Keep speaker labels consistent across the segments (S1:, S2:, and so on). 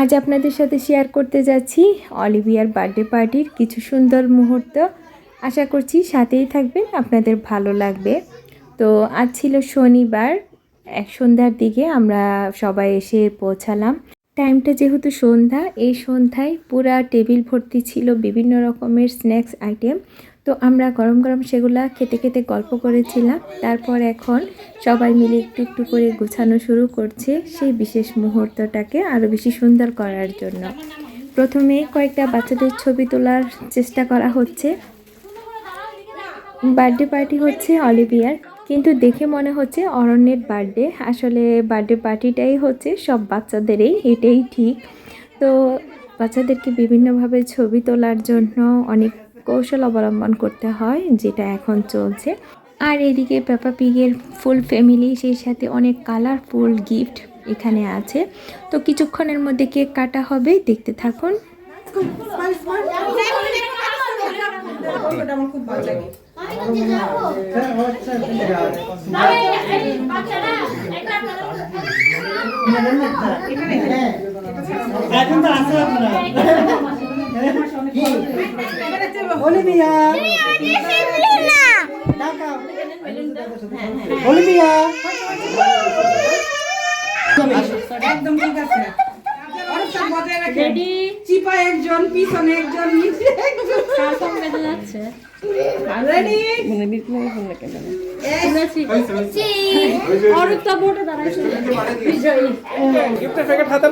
S1: আজ আপনাদের সাথে শেয়ার করতে যাচ্ছি অলিভিয়ার বার্থডে পার্টির কিছু সুন্দর মুহূর্ত। আশা করছি সাথেই থাকবেন, আপনাদের ভালো লাগবে। তো আজ ছিল শনিবার, এক সন্ধ্যার দিকে আমরা সবাই এসে পৌঁছালাম। টাইমটা যেহেতু সন্ধ্যা, এই সন্ধ্যায় পুরা টেবিল ভর্তি ছিল বিভিন্ন রকমের স্ন্যাক্স আইটেম তো আমরা গরম গরম সেগুলা খেতে খেতে গল্প করেছিলাম। তারপর এখন সবাই মিলে একটু একটু করে গোছানো শুরু করছে সেই বিশেষ মুহূর্তটাকে আরও বেশি সুন্দর করার জন্য। প্রথমে কয়েকটা বাচ্চাদের ছবি তোলার চেষ্টা করা হচ্ছে। বার্থডে পার্টি হচ্ছে অলিভিয়ার, কিন্তু দেখে মনে হচ্ছে অরণ্যের বার্থডে। আসলে বার্থডে পার্টিটাই হচ্ছে সব বাচ্চাদেরই, এটাই ঠিক। তো বাচ্চাদেরকে বিভিন্নভাবে ছবি তোলার জন্য অনেক কৌশল অবলম্বন করতে হয়, যেটা এখন চলছে। আর এদিকে পেপা পিগের ফুল ফ্যামিলি সেই সাথে অনেক কালারফুল গিফট এখানে আছে। তো কিছুক্ষণের মধ্যে কেক কাটা হবে, দেখতে থাকুন।
S2: এখন তো
S3: অলিভিয়া। অলিভিয়া। একদম ঠিক আছে। চিপা একজন পিছনে একজন নিচে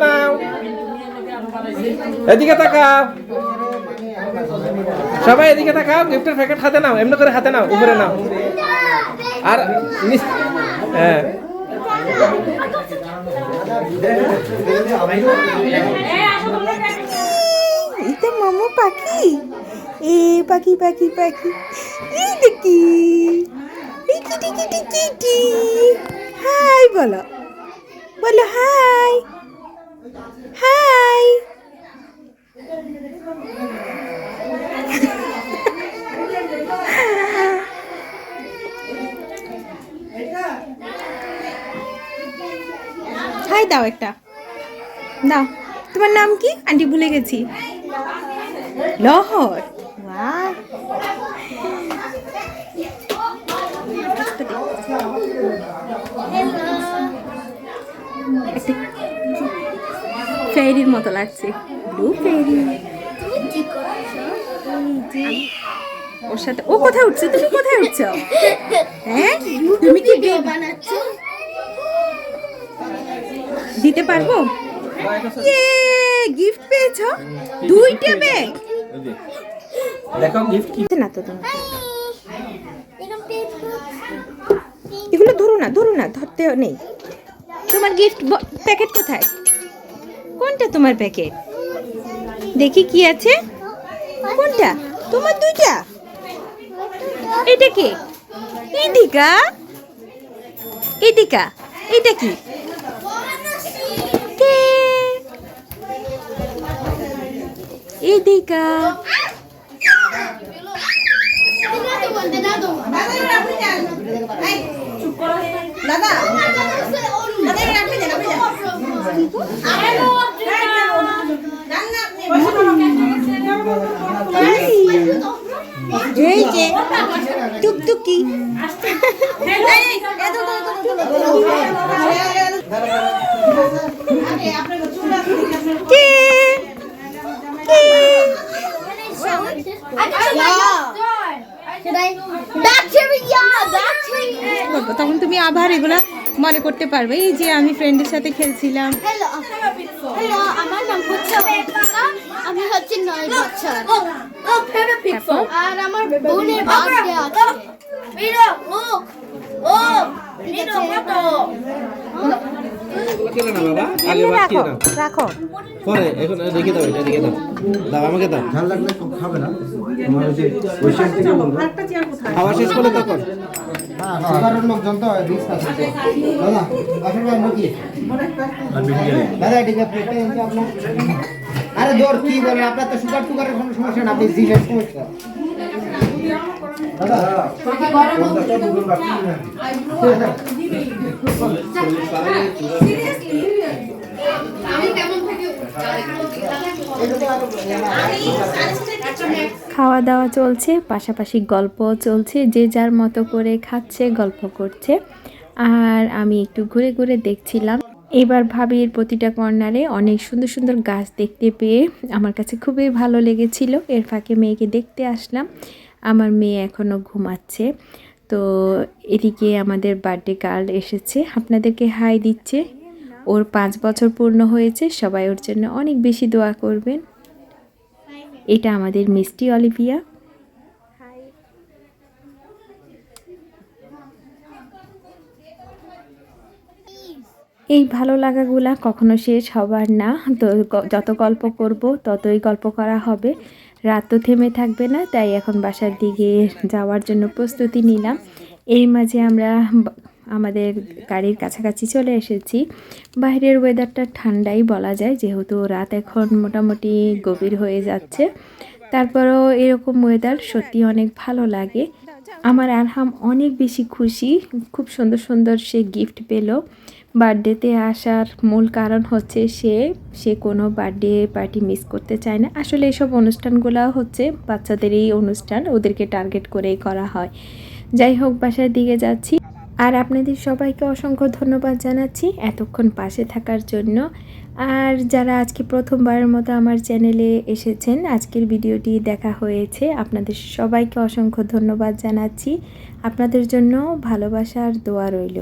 S4: নাও। এদিকে তাকাও। সবাই এদিকে তাকাও, গিফটের প্যাকেট হাতে নাও, এমনি করে হাতে নাও, উপরে নাও। আর হ্যাঁ।
S1: মামু পাখি। এ পাখি পাখি পাখি। এই দেখি। এই কিটি কিটি কিটি। হাই, বলো। বলো, হাই। হাই। হাই দাও একটা। দাও। তোমার নাম কি? আন্টি ভুলে গেছি। লহর। ফেরির মতো লাগছে। ব্লু ফেরি ওর সাথে ও কোথায় উঠছে? তুমি কোথায় উঠছো? হ্যাঁ? তুমি কি বানাচ্ছো? দিতে পারব? গিফট পেয়েছ? দুইটা ব্যাগ
S4: দেখো গিফট কি
S1: না তো তোমার এগুলো ধরো না ধরো না ধরতে নেই। তোমার গিফট প্যাকেট কোথায়? কোনটা তোমার প্যাকেট দেখি কি আছে। কোনটা? তোমার দুইটা? এটা কে? এদিকা এদিকা এটা কে? এদিকা
S3: দাদা দাদা এটা আপনি দেন আপনি দেন
S1: এই যে টুকটুকি কে কে
S5: Bacteria! Bacteria!
S1: বাবা, তখন তুমি আবার এগুলা মনে করতে পারবে এই যে আমি ফ্রেন্ডের সাথে খেলছিলাম
S5: হ্যালো হ্যালো আমার নাম হচ্ছে আমি হচ্ছে নয় বছর আর আমার বোনের বার্থডে আছে ঠিক আছে
S4: কেন না বাবা আগে বাদ কি দাও।
S1: রাখো।
S4: পরে এখন রেখে দাও এটা রেখে দাও। দাও আমাকে দাও।
S6: ঝাল লাগলে খাবে না। তোমার ওই যে ওই শেষ থেকে বলব?
S3: একটা চেয়ার কোথায়?
S4: খাওয়া শেষ করলে তখন?
S6: সাধারণ লোকজন তো রিস্ক আছে। দাদা আসলে আমরা কি দাদা এদিকে প্লেটটা এনেছে আপনার। আরে দৌড় কি বলেন আপনার তো সুগার টুগারের কোনো সমস্যা না আপনি জিনের সমস্যা
S1: খাওয়া দাওয়া চলছে, পাশাপাশি গল্প চলছে, যে যার মতো করে খাচ্ছে, গল্প করছে। আর আমি একটু ঘুরে ঘুরে দেখছিলাম। এবার ভাবির প্রতিটা কর্নারে অনেক সুন্দর সুন্দর গাছ দেখতে পেয়ে আমার কাছে খুবই ভালো লেগেছিল। এর ফাঁকে মেয়েকে দেখতে আসলাম। আমার মেয়ে এখনও ঘুমাচ্ছে। তো এদিকে আমাদের বার্থডে গার্ল এসেছে। আপনাদেরকে হাই দিচ্ছে। ওর পাঁচ বছর পূর্ণ হয়েছে। সবাই ওর জন্য অনেক বেশি দোয়া করবেন। এটা আমাদের মিষ্টি অলিভিয়া। এই ভালো লাগাগুলা কখনো শেষ হবার না। তো যত গল্প করব, ততই গল্প করা হবে। রাত তো থেমে থাকবে না, তাই এখন বাসার দিকে যাওয়ার জন্য প্রস্তুতি নিলাম। এই মাঝে আমরা আমাদের গাড়ির কাছাকাছি চলে এসেছি। বাইরের ওয়েদারটা ঠান্ডাই বলা যায়, যেহেতু রাত এখন মোটামুটি গভীর হয়ে যাচ্ছে। তারপরেও এরকম ওয়েদার সত্যি অনেক ভালো লাগে। আমার আরহাম অনেক বেশি খুশি, খুব সুন্দর সুন্দর সে গিফট পেল। বার্থডেতে আসার মূল কারণ হচ্ছে সে সে কোনো বার্থডে পার্টি মিস করতে চায় না। আসলে এসব অনুষ্ঠানগুলো হচ্ছে বাচ্চাদেরই অনুষ্ঠান, ওদেরকে টার্গেট করেই করা হয়। যাই হোক, বাসার দিকে যাচ্ছি। আর আপনাদের সবাইকে অসংখ্য ধন্যবাদ জানাচ্ছি এতক্ষণ পাশে থাকার জন্য। আর যারা আজকে প্রথমবারের মতো আমার চ্যানেলে এসেছেন, আজকের ভিডিওটি দেখা হয়েছে, আপনাদের সবাইকে অসংখ্য ধন্যবাদ জানাচ্ছি। আপনাদের জন্য ভালোবাসার দোয়া রইল।